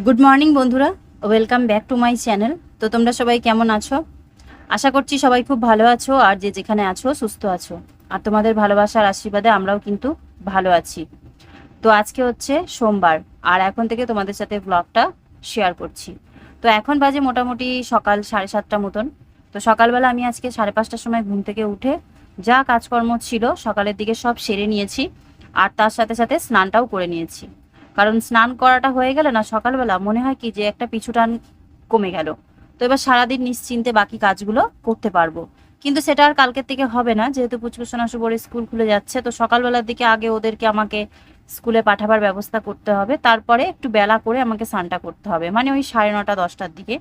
Good morning বন্ধুরা। Welcome back to my channel তো তোমরা সবাই কেমন আছো? আশা করছি সবাই খুব ভালো আছো আর যে যেখানে আছো, সুস্থ আছো। আর তোমাদের ভালোবাসার আশীর্বাদে আমরাও কিন্তু ভালো আছি। তো আজকে হচ্ছে সোমবার। আর এখন থেকে তোমাদের সাথে ব্লগটা শেয়ার করছি। তো এখন বাজে মোটামুটি সকাল সাড়ে সাতটা মতন। তো সকালবেলা আমি আজকে সাড়ে পাঁচটার সময় ঘুম থেকে উঠে যা কাজকর্ম ছিল সকালের দিকে সব সেরে নিয়েছি। আর তার সাথে সাথে স্নানটাও করে নিয়েছি। কারণ স্নান করাটা হয়ে গেলে না সকালবেলা মনে হয় কি যে একটা পিছু টান কমে গেল। তো এবার সারাদিন নিশ্চিন্তে বাকি কাজগুলো করতে পারব। কিন্তু সেটা আর কালকের থেকে হবে না, যেহেতু পুচকুসোনা শুভর স্কুল খুলে যাচ্ছে, তো সকালবেলার দিকে আগে ওদেরকে আমাকে স্কুলে পাঠাবার ব্যবস্থা করতে হবে। তারপরে একটু বেলা করে আমাকে স্নানটা করতে হবে মানে ওই সাড়ে নটা, দশটার দিকে।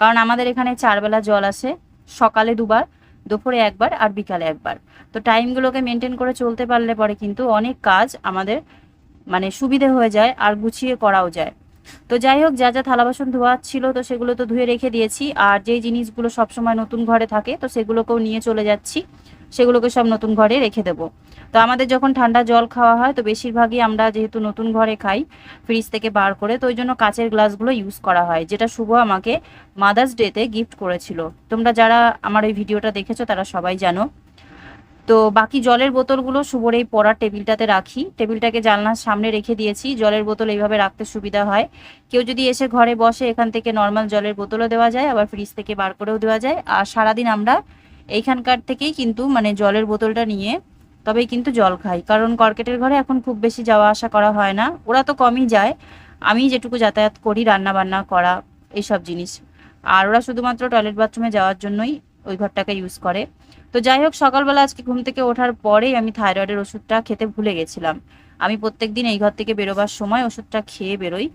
কারণ আমাদের এখানে চারবেলা জল আসে সকালে দুবার, দুপুরে একবার আর বিকালে একবার। তো টাইমগুলোকে মেনটেন করে চলতে পারলে পরে কিন্তু অনেক কাজ আমাদের মানে সুবিধে হয়ে যায় আর গুছিয়ে করাও যায়। তো যাই হোক, যা যা থালা বাসন ধোয়া ছিল তো সেগুলো তো ধুয়ে রেখে দিয়েছি। আর যেই জিনিসগুলো সবসময় নতুন ঘরে থাকে তো সেগুলোকেও নিয়ে চলে যাচ্ছি। সেগুলোকে সব নতুন ঘরে রেখে দেবো। তো আমাদের যখন ঠান্ডা জল খাওয়া হয় তো বেশিরভাগই আমরা যেহেতু নতুন ঘরে খাই ফ্রিজ থেকে বার করে, তো ওই জন্য কাচের গ্লাসগুলো ইউজ করা হয়, যেটা শুভ আমাকে মাদার্স ডেতে গিফট করেছিল। তোমরা যারা আমার ওই ভিডিওটা দেখেছ তারা সবাই জানো। তো বাকি জলের বোতলগুলো শুভর এই পড়ার টেবিলটাতে রাখি। টেবিলটাকে জানলার সামনে রেখে দিয়েছি। জলের বোতল এইভাবে রাখতে সুবিধা হয়। কেউ যদি এসে ঘরে বসে এখান থেকে নর্মাল জলের বোতলও দেওয়া যায়, আবার ফ্রিজ থেকে বার করেও দেওয়া যায়। আর সারাদিন আমরা এইখানকার থেকেই কিন্তু মানে জলের বোতলটা নিয়ে তবেই কিন্তু জল খাই। কারণ কর্কেটের ঘরে এখন খুব বেশি যাওয়া আসা করা হয় না। ওরা তো কমই যায়। আমি যেটুকু যাতায়াত করি রান্না বান্না করা, এইসব জিনিস। আর ওরা শুধুমাত্র টয়লেট বাথরুমে যাওয়ার জন্যই ওই ঘরটাকে ইউজ করে। তো যাই হোক সকালবেলা আজকে ঘুম থেকে ওঠার পরেই আমি থাইরয়েডের ওষুধটা খেতে ভুলে গেছিলাম। আমি প্রত্যেক দিন এই ঘর থেকে বেরোবার সময় ওষুধটা খেয়ে বেরোই।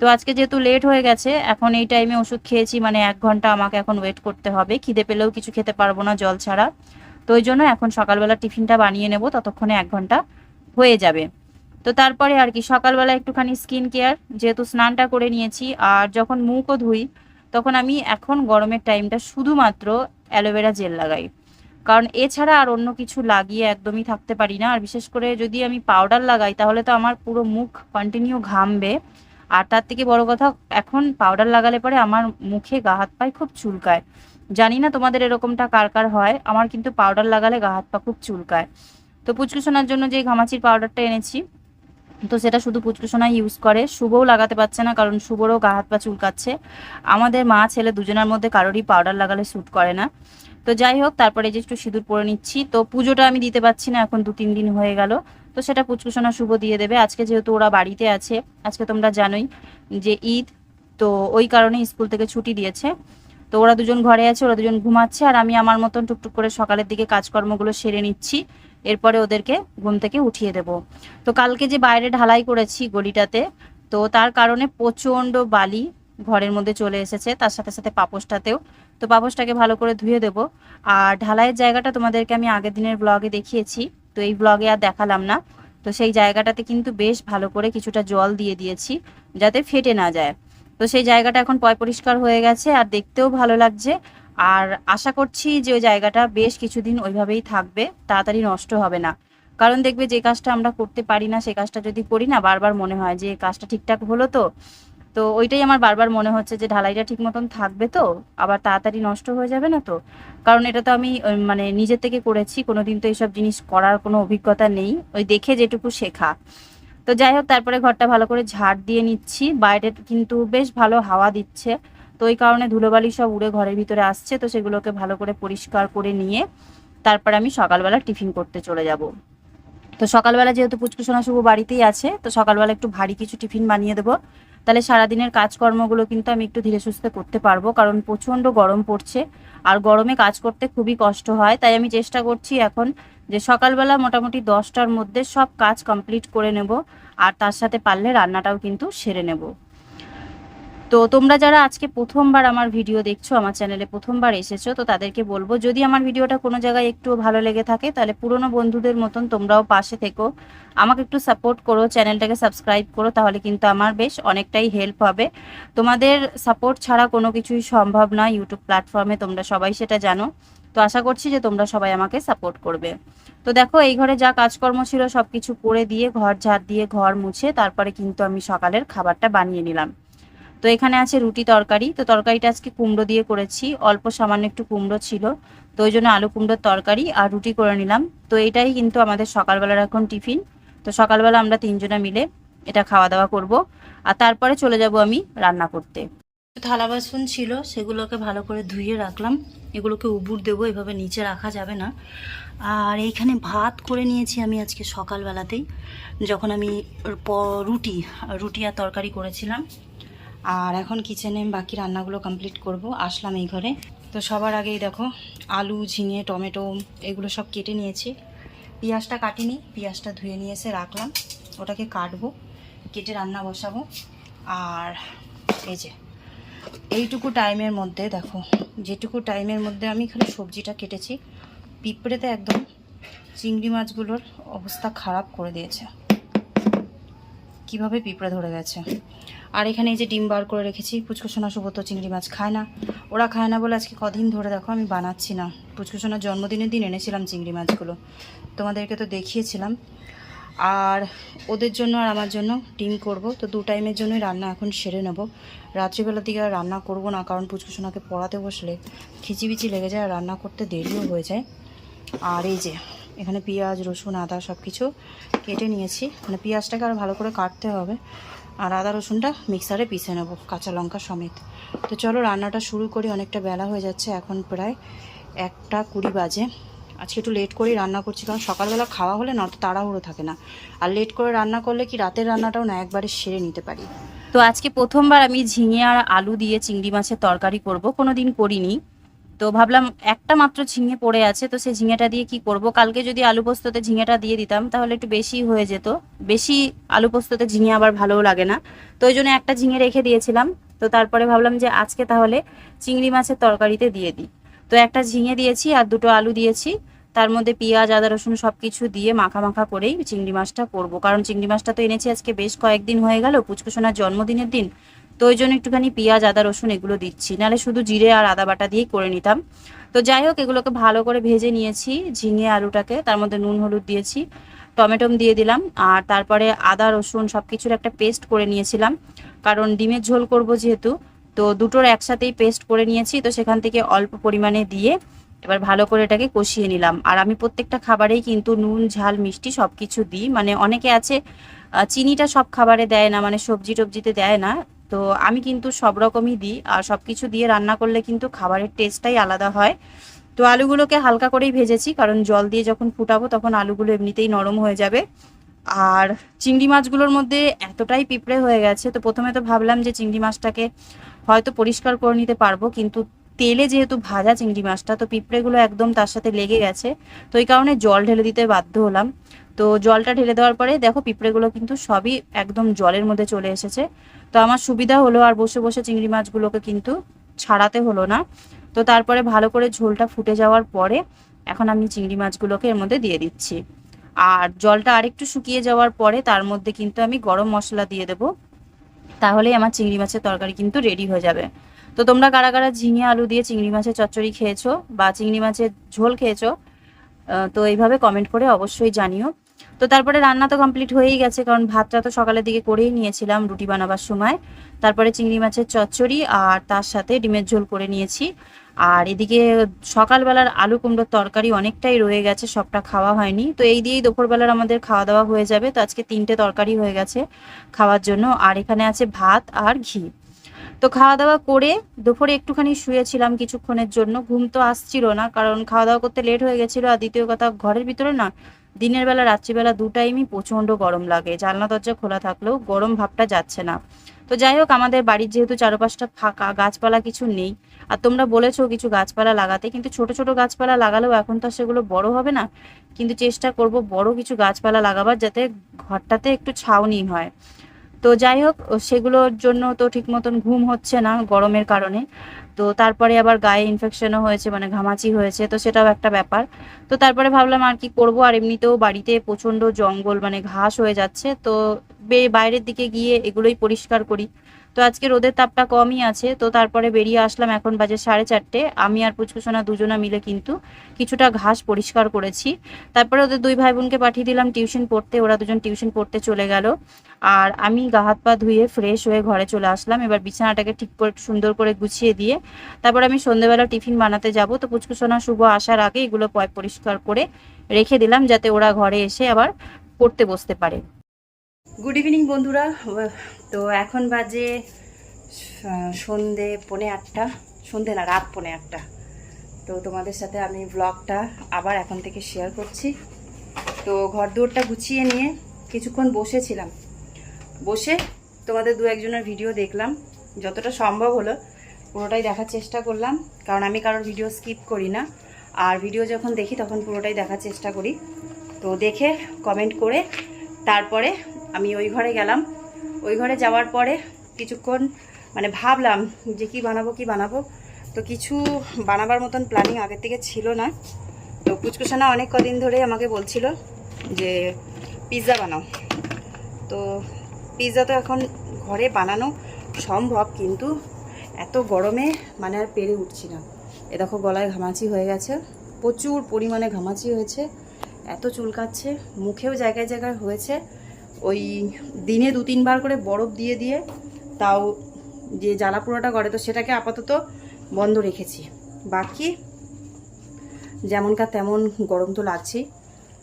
তো আজকে যেহেতু লেট হয়ে গেছে, এখন এই টাইমে ওষুধ খেয়েছি মানে এক ঘণ্টা আমাকে এখন ওয়েট করতে হবে। খিদে পেলেও কিছু খেতে পারব না জল ছাড়া। তো ওই জন্য এখন সকালবেলা টিফিনটা বানিয়ে নেব, ততক্ষণে এক ঘণ্টা হয়ে যাবে। তো তারপরে আর কি, সকালবেলা একটুখানি স্কিন কেয়ার যেহেতু স্নানটা করে নিয়েছি, আর যখন মুখও ধুই তখন আমি এখন গরমের টাইমটা শুধুমাত্র অ্যালোভেরা জেল লাগাই। কারণ এছাড়া আর অন্য কিছু লাগিয়ে একদমই থাকতে পারি না। আর বিশেষ করে যদি আমি পাউডার লাগাই, তাহলে তো আমার পুরো মুখ কন্টিনিউ ঘামবে। আর তার থেকে বড় কথা, এখন পাউডার লাগালে পরে আমার মুখে গা হাত পায়ে খুব চুলকায়। জানি না তোমাদের এরকমটা কার কার হয়, আমার কিন্তু পাউডার লাগালে গা হাত পা খুব চুলকায়। তো পুচকুসোনার জন্য যে ঘামাচির পাউডারটা এনেছি তো সেটা শুধু পুচকুসোনাই ইউজ করে। শুভও লাগাতে পারছে না, কারণ শুভরও গা হাত পা চুলকাচ্ছে। আমাদের মা, ছেলে দুজনের মধ্যে কারোরই পাউডার লাগালে স্যুট করে না। তো যাই হোক, তারপরে যে একটু সিঁদুর পরে নিচ্ছি। তো পুজোটা আমি দিতে পারছি না, এখন দু তিন দিন হয়ে গেল। তো সেটা পুচকুসোনা শুভ দিয়ে দেবে। আজকে যেহেতু ওরা বাড়িতে আছে, আজকে তোমরা জানোই যে ঈদ, তো ওই কারণে স্কুল থেকে ছুটি দিয়েছে। তো ওরা দুজন ঘরে আছে, ওরা দুজন ঘুমাচ্ছে, আর আমি আমার মতন টুকটুক করে সকালের দিকে কাজকর্মগুলো সেরে নিচ্ছি। এরপরে ওদেরকে ঘুম থেকে উঠিয়ে দেব। তো কালকে যে বাইরে ঢালাই করেছি গলিটাতে, তো তার কারণে প্রচণ্ড বালি ঘরের মধ্যে চলে এসেছে। তার সাথে সাথে পাপোশটাতেও। তো পাপোসটাকে ভালো করে ধুয়ে দেব। আর ঢালাইয়ের জায়গাটা তোমাদেরকে আমি আগের দিনের ব্লগে দেখিয়েছি। তো এই ব্লগে আর দেখালাম না। তো সেই জায়গাটাতে কিন্তু বেশ ভালো করে কিছুটা জল দিয়ে দিয়েছি, যাতে ফেটে না যায়। তো সেই জায়গাটা এখন পয় পরিষ্কার হয়ে গেছে। আর দেখতেও ভালো লাগছে। আর আশা করছি যে ওই জায়গাটা বেশ কিছুদিন ওইভাবেই থাকবে, তাড়াতাড়ি নষ্ট হবে না। কারণ দেখবে যে কাজটা আমরা করতে পারি না, সে কাজটা যদি করি না, বারবার মনে হয় যে কাজটা ঠিকঠাক হলো তো তো ওইটাই আমার বারবার মনে হচ্ছে যে ঢালাইটা ঠিক মতন থাকবে তো, আবার তাড়াতাড়ি নষ্ট হয়ে যাবে না তো। কারণ এটা তো আমি মানে নিজের থেকে করেছি, কোনোদিন তো এইসব জিনিস করার কোনো অভিজ্ঞতা নেই, ওই দেখে যেটুকু শেখা। তো যাই হোক, তারপরে ঘরটা ভালো করে ঝাড় দিয়ে নিচ্ছি বাইরে কিন্তু বেশ ভালো হাওয়া দিচ্ছে। তো ওই কারণে ধুলোবালি সব উড়ে ঘরের ভিতরে আসছে, তো সেগুলোকে ভালো করে পরিষ্কার করে নিয়ে তারপরে আমি সকালবেলা টিফিন করতে চলে যাব। তো সকালবেলা যেহেতু পুচকুসোনা শুভ বাড়িতেই আছে, তো সকালবেলা একটু ভারী কিছু টিফিন বানিয়ে দেবো। তাহলে সারাদিনের কাজকর্মগুলো কিন্তু আমি একটু ধীরে সুস্থে করতে পারব, কারণ প্রচণ্ড গরম পড়ছে আর গরমে কাজ করতে খুবই কষ্ট হয়। তাই আমি চেষ্টা করছি এখন যে সকালবেলা মোটামুটি দশটার মধ্যে সব কাজ কমপ্লিট করে নেব, আর তার সাথে পারলে রান্নাটাও কিন্তু সেরে নেব। তো তোমরা যারা আজকে প্রথমবার আমার ভিডিও দেখছ, আমার চ্যানেলে প্রথমবার এসেছ, তো তাদেরকে বলব, যদি আমার ভিডিওটা কোনো জায়গায় একটু ভালো লেগে থাকে, তাহলে পুরনো বন্ধুদের মতন তোমরাও পাশে থেকো। আমাকে একটু সাপোর্ট করো, চ্যানেলটাকে সাবস্ক্রাইব করো, তাহলে কিন্তু আমার বেশ অনেকটাই হেল্প হবে। তোমাদের সাপোর্ট ছাড়া কোনো কিছুই সম্ভব নয় ইউটিউব প্ল্যাটফর্মে তোমরা সবাই সেটা জানো। তো আশা করছি যে তোমরা সবাই আমাকে সাপোর্ট করবে। তো দেখো, এই ঘরে যা কাজকর্ম ছিল সব কিছু করে দিয়ে, ঘর ঝাড় দিয়ে, ঘর মুছে, তারপরে কিন্তু আমি সকালের খাবারটা বানিয়ে নিলাম। তো এখানে আছে রুটি তরকারি। তো তরকারিটা আজকে কুমড়ো দিয়ে করেছি। অল্প সামান্য একটু কুমড়ো ছিল। তো ওই জন্য আলু কুমড়োর তরকারি আর রুটি করে নিলাম। তো এটাই কিন্তু আমাদের সকালবেলার এখন টিফিন। তো সকালবেলা আমরা তিনজনে মিলে এটা খাওয়া দাওয়া করব। আর তারপরে চলে যাব আমি রান্না করতে। থালা বাসন ছিল, সেগুলোকে ভালো করে ধুয়ে রাখলাম। এগুলোকে উবুর দেবো, এভাবে নিচে রাখা যাবে না। আর এইখানে ভাত করে নিয়েছি আমি আজকে সকালবেলাতেই। যখন আমি রুটি রুটি আর তরকারি করেছিলাম। আর এখন কিচেনে বাকি রান্নাগুলো কমপ্লিট করব। আসলাম এই ঘরে। তো সবার আগেই দেখো, আলু, ঝিঙে, টমেটো, এগুলো সব কেটে নিয়েছি। পেঁয়াজটা কাটিনি, পেঁয়াজটা ধুয়ে নিয়ে এসে রাখলাম। ওটাকে কাটবো, কেটে রান্না বসাবো। আর এই যে, এইটুকু টাইমের মধ্যে দেখো, যেটুকু টাইমের মধ্যে আমি খালি সবজিটা কেটেছি, পিঁপড়েতে একদম চিংড়ি মাছগুলোর অবস্থা খারাপ করে দিয়েছে। কীভাবে পিঁপড়ে ধরে গেছে? আর এখানে এই যে ডিম বার করে রেখেছি পুচকুসোনা শুভ তো চিংড়ি মাছ খায় না। ওরা খায় না বলে আজকে কদিন ধরে দেখো আমি বানাচ্ছি না। পুচকুসোনার জন্মদিনের দিন এনেছিলাম চিংড়ি মাছগুলো। তোমাদেরকে তো দেখিয়েছিলাম। আর ওদের জন্য আর আমার জন্য ডিম করব। তো দু টাইমের জন্যই রান্না এখন সেরে নেব। রাত্রিবেলার দিকে আর রান্না করব না, কারণ পুচকুসোনাকে পড়াতে বসলে খিচিবিচি লেগে যায় আর রান্না করতে দেরিও হয়ে যায়। আর এই যে এখানে পেঁয়াজ, রসুন, আদা সব কিছু কেটে নিয়েছি। মানে পেঁয়াজটাকে আর ভালো করে কাটতে হবে। আর আদা, রসুনটা মিক্সারে পিষে নেব, কাঁচা লঙ্কা সমেত। তো চলো রান্নাটা শুরু করি, অনেকটা বেলা হয়ে যাচ্ছে, এখন প্রায় একটা কুড়ি বাজে। আজকে একটু লেট করেই রান্না করছি, কারণ সকালবেলা খাওয়া হলে না তাড়াহুড়ো থাকে না। আর লেট করে রান্না করলে কি রাতের রান্নাটাও না একবারে সেরে নিতে পারি। তো আজকে প্রথমবার আমি ঝিঙে আর আলু দিয়ে চিংড়ি মাছের তরকারি করব কোনো দিন করিনি। তো ভাবলাম একটা মাত্র ঝিঙে পড়ে আছে, তো সেই ঝিঙেটা দিয়ে কি করব? কালকে যদি আলু পোস্ততে ঝিঙেটা দিয়ে দিতাম, তাহলে একটু বেশি হয়ে যেত। বেশি আলু পোস্ততে ঝিঙে আবার ভালোও লাগে না। তো ওই জন্য একটা ঝিঙে রেখে দিয়েছিলাম। তো তারপরে ভাবলাম যে আজকে তাহলে চিংড়ি মাছের তরকারিতে দিয়ে দিই। তো একটা ঝিঙে দিয়েছি আর দুটো আলু দিয়েছি। তার মধ্যে পেঁয়াজ, আদা, রসুন সব কিছু দিয়ে মাখা মাখা করেই চিংড়ি মাছটা করব। কারণ চিংড়ি মাছটা তো এনেছি আজকে বেশ কয়েকদিন হয়ে গেল। পুচকুসোনার জন্মদিনের দিন। তো ওই জন্য একটুখানি পেঁয়াজ, আদা, রসুন এগুলো দিচ্ছি। নাহলে শুধু জিরে আর আদা বাটা দিয়েই করে নিতাম। তো যাই হোক, এগুলোকে ভালো করে ভেজে নিয়েছি, ঝিঙে আলুটাকে। তার মধ্যে নুন, হলুদ দিয়েছি, টমেটোম দিয়ে দিলাম, আর তারপরে আদা, রসুন সব কিছুর একটা পেস্ট করে নিয়েছিলাম। কারণ ডিমের ঝোল করব যেহেতু, তো দুটোর একসাথেই পেস্ট করে নিয়েছি। তো সেখান থেকে অল্প পরিমাণে দিয়ে এবার ভালো করে এটাকে কষিয়ে নিলাম। আর আমি প্রত্যেকটা খাবারেই কিন্তু নুন, ঝাল, মিষ্টি সব কিছু দিই। মানে অনেকে আছে চিনিটা সব খাবারে দেয় না মানে সবজি টবজিতে দেয় না। তো আমি কিন্তু সব রকমই দিই আর সব কিছু দিয়ে রান্না করলে কিন্তু খাবারের টেস্টটাই আলাদা হয়। তো আলুগুলোকে হালকা করেই ভেজেছি, কারণ জল দিয়ে যখন ফুটাবো তখন আলুগুলো এমনিতেই নরম হয়ে যাবে। আর চিংড়ি মাছগুলোর মধ্যে এতটাই পিঁপড়ে হয়ে গেছে, তো প্রথমে তো ভাবলাম যে চিংড়ি মাছটাকে হয়তো পরিষ্কার করে নিতে পারব, কিন্তু তেলে যেহেতু ভাজা চিংড়ি মাছটা, তো পিঁপড়েগুলো একদম তার সাথে লেগে গেছে। তো এই কারণে জল ঢেলে দিতে বাধ্য হলাম। তো জলটা ঢেলে দেওয়ার পরে দেখো পিঁপড়েগুলো কিন্তু সবই একদম জলের মধ্যে চলে এসেছে। তো আমার সুবিধা হলো আর বসে বসে চিংড়ি মাছগুলোকে কিন্তু ছাড়াতে হলো না। তো তারপরে ভালো করে ঝোলটা ফুটে যাওয়ার পরে এখন আমি চিংড়ি মাছগুলোকে এর মধ্যে দিয়ে দিচ্ছি। আর জলটা আরেকটু শুকিয়ে যাওয়ার পরে তার মধ্যে কিন্তু আমি গরম মশলা দিয়ে দেবো। তাহলেই আমার চিংড়ি মাছের তরকারি কিন্তু রেডি হয়ে যাবে। তো তোমরা কারা কারা ঝিঙে আলু দিয়ে চিংড়ি মাছের চচ্চড়ি খেয়েছো বা চিংড়ি মাছের ঝোল খেয়েছো তো এইভাবে কমেন্ট করে অবশ্যই জানিও। তো তারপরে রান্না তো কমপ্লিট হয়েই গেছে, কারণ ভাতটা তো সকালের দিকে করেই নিয়েছিলাম রুটি বানাবার সময়। তারপরে চিংড়ি মাছের চচ্চড়ি আর তার সাথে ডিমের ঝোল করে নিয়েছি। আর এদিকে সকালবেলার আলু কুমড়োর তরকারি অনেকটাই রয়ে গেছে, সবটা খাওয়া হয়নি। তো এই দিয়েই দুপুরবেলার আমাদের খাওয়া দাওয়া হয়ে যাবে। তো আজকে তিনটে তরকারি হয়ে গেছে খাওয়ার জন্য। আর এখানে আছে ভাত আর ঘি। তো খাওয়া দাওয়া করে দুপুরে একটুখানি শুয়েছিলাম কিছুক্ষণের জন্য। ঘুম তো আসছিল না, কারণ খাওয়া দাওয়া করতে লেট হয়ে গেছিল। আর দ্বিতীয় কথা, ঘরের ভিতরে না দিনের বেলা রাত্রিবেলা দু টাইমই প্রচণ্ড গরম লাগে। জানলা, দরজা খোলা থাকলেও গরম ভাবটা যাচ্ছে না। তো যাই হোক, আমাদের বাড়ির যেহেতু চারপাশটা ফাঁকা, গাছপালা কিছু নেই। আর তোমরা বলেছ কিছু গাছপালা লাগাতে, কিন্তু ছোট ছোট গাছপালা লাগালেও এখন তো সেগুলো বড় হবে না। কিন্তু চেষ্টা করব বড় কিছু গাছপালা লাগাবার যাতে ঘরটাতে একটু ছাউনি হয়। তো যাই হোক সেগুলোর জন্য তো ঠিক মতন ঘুম হচ্ছে না গরমের কারণে। তো তারপরে আবার গায়ে ইনফেকশনও হয়েছে মানে ঘামাচি হয়েছে, তো সেটাও একটা ব্যাপার। তো তারপরে ভাবলাম আর কি করব, আর এমনিতেও বাড়িতে প্রচণ্ড জঙ্গল মানে ঘাস হয়ে যাচ্ছে। তো বাইরের দিকে গিয়ে এগুলোই পরিষ্কার করি। তো আজকে রোদের তাপটা কমই আছে, তো তারপরে বেরিয়ে আসলাম এখন বাজে সাড়ে চারটে। আমি আর পুচকুসোনা দুজনা মিলে কিন্তু কিছুটা ঘাস পরিষ্কার করেছি। তারপরে ওদের দুই ভাই বোনকে পাঠিয়ে দিলাম টিউশন পড়তে, ওরা দুজন টিউশন পড়তে চলে গেল। আর আমি গা হাত পা ধুয়ে ফ্রেশ হয়ে ঘরে চলে আসলাম। এবার বিছানাটাকে ঠিক করে সুন্দর করে গুছিয়ে দিয়ে তারপর আমি সন্ধ্যেবেলা টিফিন বানাতে যাব। তো পুচকুসোনা শুভ আসার আগে এগুলো পয় পরিষ্কার করে রেখে দিলাম যাতে ওরা ঘরে এসে আবার পড়তে বসতে পারে। গুড ইভিনিং বন্ধুরা। তো এখন বাজে সন্ধে পৌনে আটটা। সন্ধে না, রাত পৌনে আটটা। তো তোমাদের সাথে আমি ব্লগটা আবার এখন থেকে শেয়ার করছি। তো ঘর দুয়ারটা গুছিয়ে নিয়ে কিছুক্ষণ বসেছিলাম। বসে তোমাদের দু একজনের ভিডিও দেখলাম। যতটা সম্ভব হলো, পুরোটাই দেখার চেষ্টা করলাম। কারণ আমি কারোর ভিডিও স্কিপ করি না। আর ভিডিও যখন দেখি, তখন পুরোটাই দেখার চেষ্টা করি। তো দেখে কমেন্ট করে তারপরে আমি ওই ঘরে গেলাম। ওই ঘরে যাওয়ার পরে কিছুক্ষণ মানে ভাবলাম যে কি বানাবো কি বানাবো। তো কিছু বানাবার মতন প্ল্যানিং আগের থেকে ছিল না। তো পুচকুসানা অনেক কদিন ধরে আমাকে বলছিল যে পিৎজা বানাও। তো পিৎজা তো এখন ঘরে বানানো সম্ভব, কিন্তু এত গরমে মানে আর পেরে উঠছি না। এ দেখো গলায় ঘামাচি হয়ে গেছে। প্রচুর পরিমাণে ঘামাচি হয়েছে। এত চুলকাচ্ছে, মুখেও জায়গায় জায়গায় হয়েছে। ওই দিনে দু তিনবার করে বরফ দিয়ে দিয়ে তাও যে জ্বালা পোড়াটা করে, তো সেটাকে আপাতত বন্ধ রেখেছি। বাকি যেমনকার তেমন গরম তো লাগছেই।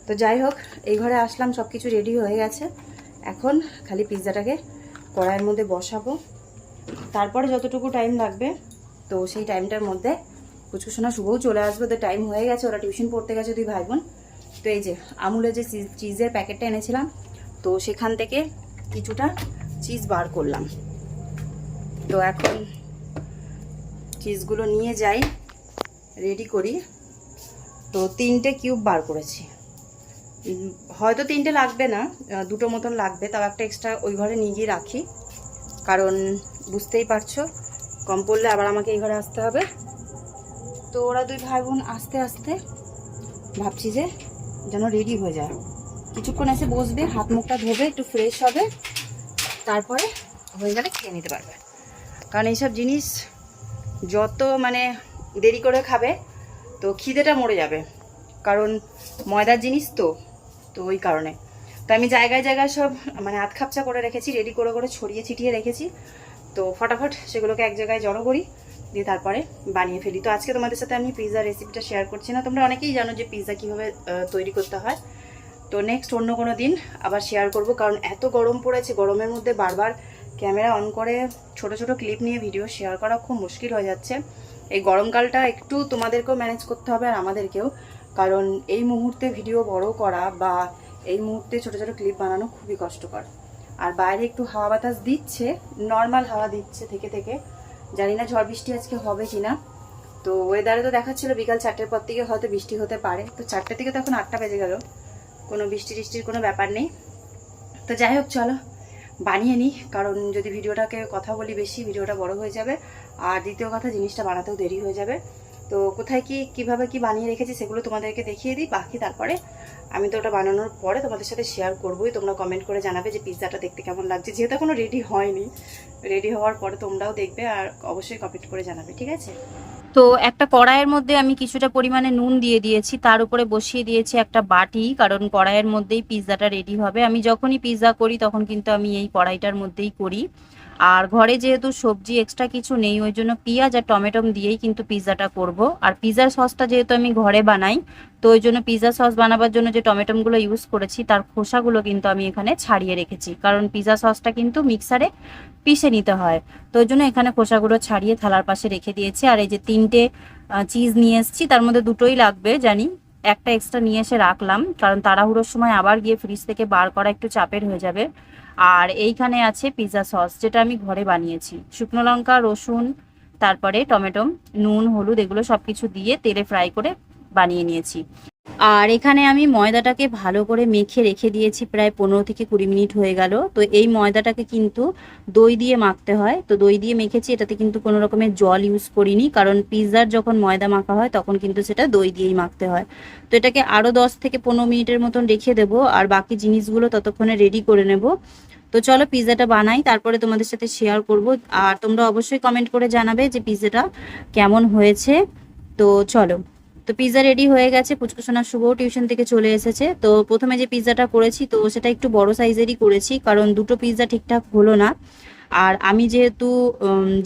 তো যাই হোক, এই ঘরে আসলাম সব কিছু রেডি হয়ে গেছে। এখন খালি পিৎজাটাকে কড়াইয়ের মধ্যে বসাবো। তারপরে যতটুকু টাইম লাগবে, তো সেই টাইমটার মধ্যে কুচকুসোনা শুভও চলে আসবে। তো টাইম হয়ে গেছে, ওরা টিউশন পড়তে গেছে দুই ভাই বোন। তো এই যে আমুলের যে চিজ- চিজের প্যাকেটটা এনেছিলাম তো সেখান থেকে কিছুটা চিজ বার করলাম। তো এখন চিজগুলো নিয়ে যাই রেডি করি। তো তিনটে কিউব বার করেছি। হয়তো তিনটে লাগবে না দুটো মতন লাগবে, তাও একটা এক্সট্রা ওই ঘরে নিয়ে গিয়ে রাখি। কারণ বুঝতেই পারছ, কম পড়লে আবার আমাকে এই ঘরে আসতে হবে। তো ওরা দুই ভাই বোন আস্তে আস্তে ভাবছি যে যেন রেডি হয়ে যায়। কিছুক্ষণ এসে বসবে, হাত মুখটা ধোবে, একটু ফ্রেশ হবে, তারপরে হয়ে গেলে খেয়ে নিতে পারবে। কারণ এইসব জিনিস যত মানে দেরি করে খাবে, তো খিদেটা মরে যাবে। কারণ ময়দার জিনিস তো তো ওই কারণে। তো আমি জায়গায় জায়গায় সব মানে হাত খাপচা করে রেখেছি রেডি করে করে ছড়িয়ে ছিটিয়ে রেখেছি। তো ফটাফট সেগুলোকে এক জায়গায় জড়ো করি, দিয়ে তারপরে বানিয়ে ফেলি। তো আজকে তোমাদের সাথে আমি পিৎজা রেসিপিটা শেয়ার করছি না। তোমরা অনেকেই জানো যে পিৎজা কীভাবে তৈরি করতে হয়। তো নেক্সট অন্য কোনো দিন আবার শেয়ার করব, কারণ এত গরম পড়েছে, গরমের মধ্যে বারবার ক্যামেরা অন করে ছোট ছোট ক্লিপ নিয়ে ভিডিও শেয়ার করা খুব মুশকিল হয়ে যাচ্ছে। এই গরমকালটা একটু তোমাদেরকেও ম্যানেজ করতে হবে আর আমাদেরকেও, কারণ এই মুহূর্তে ভিডিও বড় করা বা এই মুহূর্তে ছোট ছোট ক্লিপ বানানো খুবই কষ্টকর। আর বাইরে একটু হাওয়া বাতাস দিচ্ছে নর্মাল হাওয়া দিচ্ছে থেকে থেকে। জানি না ঝড় বৃষ্টি আজকে হবে কিনা। তো ওয়েদারে তো দেখাচ্ছিল বিকাল চারটের পর থেকে হয়তো বৃষ্টি হতে পারে। তো চারটে থেকে তো এখন আটটা বেজে গেল। কোনো বৃষ্টি টিষ্টির কোনো ব্যাপার নেই। তো যাই হোক, চলো বানিয়ে নিই, কারণ যদি ভিডিওটাকে কথা বলি বেশি, ভিডিওটা বড় হয়ে যাবে। আর দ্বিতীয় কথা, জিনিসটা বানাতেও দেরি হয়ে যাবে। তো কোথায় কি, কীভাবে কি বানিয়ে রেখেছি সেগুলো তোমাদেরকে দেখিয়ে দিই, বাকি তারপরে আমি তো ওটা বানানোর পরে তোমাদের সাথে শেয়ার করবোই। তোমরা কমেন্ট করে জানাবে যে পিৎজাটা দেখতে কেমন লাগছে। যেহেতু এখনও রেডি হয়নি রেডি হওয়ার পরে তোমরাও দেখবে আর অবশ্যই কমেন্ট করে জানাবে, ঠিক আছে? তো একটা কড়াইয়ের মধ্যে আমি কিছুটা পরিমাণে নুন দিয়ে দিয়েছি। তার উপরে বসিয়ে দিয়েছি একটা বাটি, কারণ কড়াইয়ের মধ্যেই পিৎজাটা রেডি হবে। আমি যখনই পিৎজা করি, তখন কিন্তু আমি এই কড়াইটার মধ্যেই করি। আর ঘরে যেহেতু সবজি এক্সট্রা কিছু নেই, ওই জন্য পেঁয়াজ আর টমেটো দিয়েই কিন্তু পিৎজাটা করব। আর পিৎজার সসটা যেহেতু আমি ঘরে বানাই, তো ওই জন্য পিৎজা সস বানাবার জন্য যে টমেটোগুলো ইউজ করেছি, তার খোসাগুলো কিন্তু আমি এখানে ছাড়িয়ে রেখেছি। কারণ পিৎজা সসটা কিন্তু মিক্সারে পিষে নিতে হয়। তো ওই জন্য এখানে খোসাগুলো ছাড়িয়ে থালার পাশে রেখে দিয়েছি। আর এই যে তিনটে চিজ নিয়ে এসেছি, তার মধ্যে দুটোই লাগবে জানি। একটা এক্সট্রা নিয়ে এসে রাখলাম, কারণ তাড়াহুড়োর সময় আবার গিয়ে ফ্রিজ থেকে বার করা একটু চাপের হয়ে যাবে। আর এইখানে আছে পিৎজা সস যেটা আমি ঘরে বানিয়েছি। শুকনো লঙ্কা, রসুন, তারপরে টমেটো, নুন, হলুদ, এগুলো সব কিছু দিয়ে তেলে ফ্রাই করে বানিয়ে নিয়েছি। আর এখানে আমি ময়দাটাকে ভালো করে মেখে রেখে দিয়েছি, প্রায় পনেরো থেকে কুড়ি মিনিট হয়ে গেল। তো এই ময়দাটাকে কিন্তু দই দিয়ে মাখতে হয়। তো দই দিয়ে মেখেছি, এটাতে কিন্তু কোনো রকমের জল ইউজ করিনি, কারণ পিৎজার যখন ময়দা মাখা হয়, তখন কিন্তু সেটা দই দিয়েই মাখতে হয়। তো এটাকে আরও দশ থেকে পনেরো মিনিটের মতন রেখে দেবো, আর বাকি জিনিসগুলো ততক্ষণে রেডি করে নেব। তো চলো পিৎজাটা বানাই, তারপরে তোমাদের সাথে শেয়ার করব। আর তোমরা অবশ্যই কমেন্ট করে জানাবে যে পিৎজাটা কেমন হয়েছে। তো চলো। তো পিৎজা রেডি হয়ে গেছে পুচকুসোনা শুভ টিউশন থেকে চলে এসেছে। তো প্রথমে যে পিৎজাটা করেছি, তো সেটা একটু বড় সাইজেরই করেছি, কারণ দুটো পিৎজা ঠিকঠাক হলো না। আর আমি যেহেতু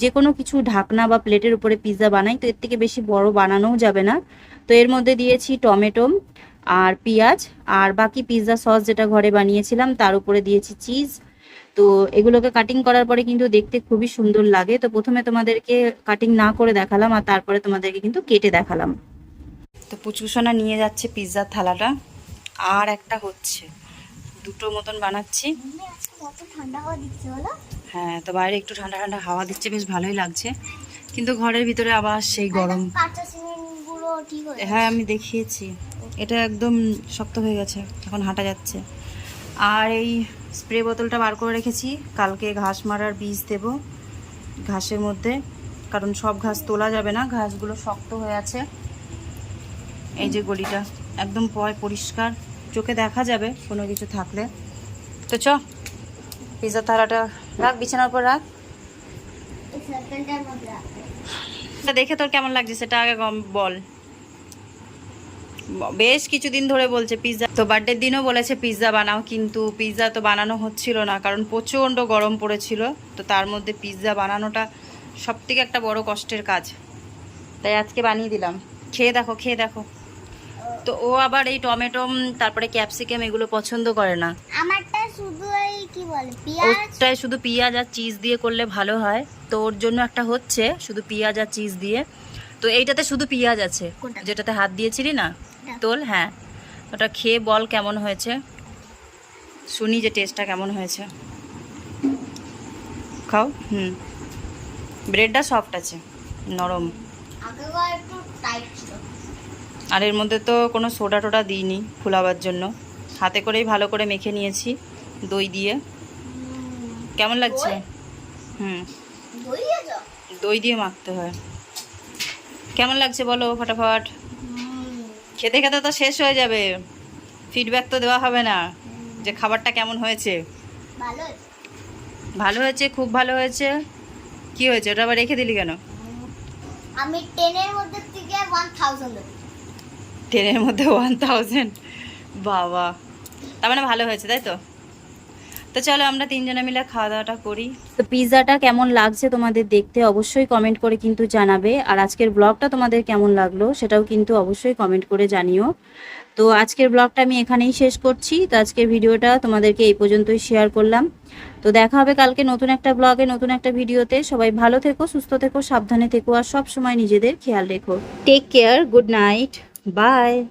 যে কোনো কিছু ঢাকনা বা প্লেটের উপরে পিৎজা বানাই, তো এর থেকে বেশি বড় বানানোও যাবে না। তো এর মধ্যে দিয়েছি টমেটো আর পেঁয়াজ, আর বাকি পিৎজা সস যেটা ঘরে বানিয়েছিলাম, তার উপরে দিয়েছি চিজ তো এগুলোকে কাটিং করার পরে কিন্তু দেখতে খুবই সুন্দর লাগে। তো প্রথমে তোমাদেরকে কাটিং না করে দেখালাম, আর তারপরে তোমাদেরকে কিন্তু কেটে দেখালাম। তো পুচকুসোনা নিয়ে যাচ্ছে পিৎজার থালাটা। আর একটা হচ্ছে। দুটো মতন বানাচ্ছি। হ্যাঁ তো বাইরে একটু ঠান্ডা ঠান্ডা হাওয়া দিচ্ছে বেশ ভালোই লাগছে। কিন্তু ঘরের ভিতরে আবার সেই গরম। হ্যাঁ আমি দেখিয়েছি। এটা একদম শক্ত হয়ে গেছে এখন হাঁটা যাচ্ছে। আর এই স্প্রে বোতলটা বার করে রেখেছি। কালকে ঘাস মারার বীজ দেব ঘাসের মধ্যে। কারণ সব ঘাস তোলা যাবে না ঘাসগুলো শক্ত হয়ে আছে। এই যে গলিটা একদম পয় পরিষ্কার। চোখে দেখা যাবে কোনো কিছু থাকলে। তো চ পিৎজা থালাটা রাখ, বিছানার উপর রাখ। দেখে তোর কেমন লাগছে সেটা আগে বল। বেশ কিছুদিন ধরে বলছে পিৎজা তো বার্থডের দিনও বলেছে পিৎজা বানাও, কিন্তু পিৎজা তো বানানো হচ্ছিল না, কারণ প্রচণ্ড গরম পড়েছিল। তো তার মধ্যে পিৎজা বানানোটা সব থেকে একটা বড় কষ্টের কাজ। তাই আজকে বানিয়ে দিলাম। খেয়ে দেখো খেয়ে দেখো। তো ও আবার এই টমেটো তারপরে ক্যাপসিকাম এগুলো পছন্দ করে না। আমারটা শুধু এই কি বলে পেঁয়াজ? ওটাই শুধু পেঁয়াজ আর চিজ দিয়ে করলে ভালো হয়। তো ওর জন্য একটা হচ্ছে শুধু পেঁয়াজ আর চিজ দিয়ে। তো এইটাতে শুধু পেঁয়াজ আছে যেটাতে হাত দিয়েছিলি না? তোল হ্যাঁ। ওটা খেয়ে বল কেমন হয়েছে। শুনি যে টেস্টটা কেমন হয়েছে। খাও হুম। ব্রেডটা সফট আছে নরম। আগে একটু টাইট ছিল। আর এর মধ্যে তো কোনো সোডা টোডা দিইনি ফুলাবার জন্য। হাতে করেই ভালো করে মেখে নিয়েছি দই দিয়ে। কেমন লাগছে? হুম। দই দিয়ে মাখতে হয়। কেমন লাগছে বলো ফটাফট? খেতে খেতে তো শেষ হয়ে যাবে। ফিডব্যাক তো দেওয়া হবে না যে খাবারটা কেমন হয়েছে। ভালো হয়েছে, খুব ভালো হয়েছে। কি হয়েছে? ওটা আবার রেখে দিলি কেন? আমি টেনের মধ্যে থেকে ওয়ান থাউজেন্ড দেবো টেনের মধ্যে ওয়ান থাউজেন্ড বাবা। তার মানে ভালো হয়েছে তাই তো? তো চলো আমরা তিনজনে মিলে খাওয়া দাওয়াটা করি। তো পিৎজাটা কেমন লাগছে তোমাদের দেখতে অবশ্যই কমেন্ট করে কিন্তু জানাবে। আর আজকের ব্লগটা তোমাদের কেমন লাগল সেটাও কিন্তু অবশ্যই কমেন্ট করে জানিও। তো আজকের ব্লগটা আমি এখানেই শেষ করছি। তো আজকের ভিডিওটা তোমাদেরকে এই পর্যন্তই শেয়ার করলাম। তো দেখা হবে কালকে নতুন একটা ব্লগে নতুন একটা ভিডিওতে। সবাই ভালো থেকো সুস্থ থেকো সাবধানে থেকো আর সব সময় নিজেদের খেয়াল রেখো। Take care good night Bye!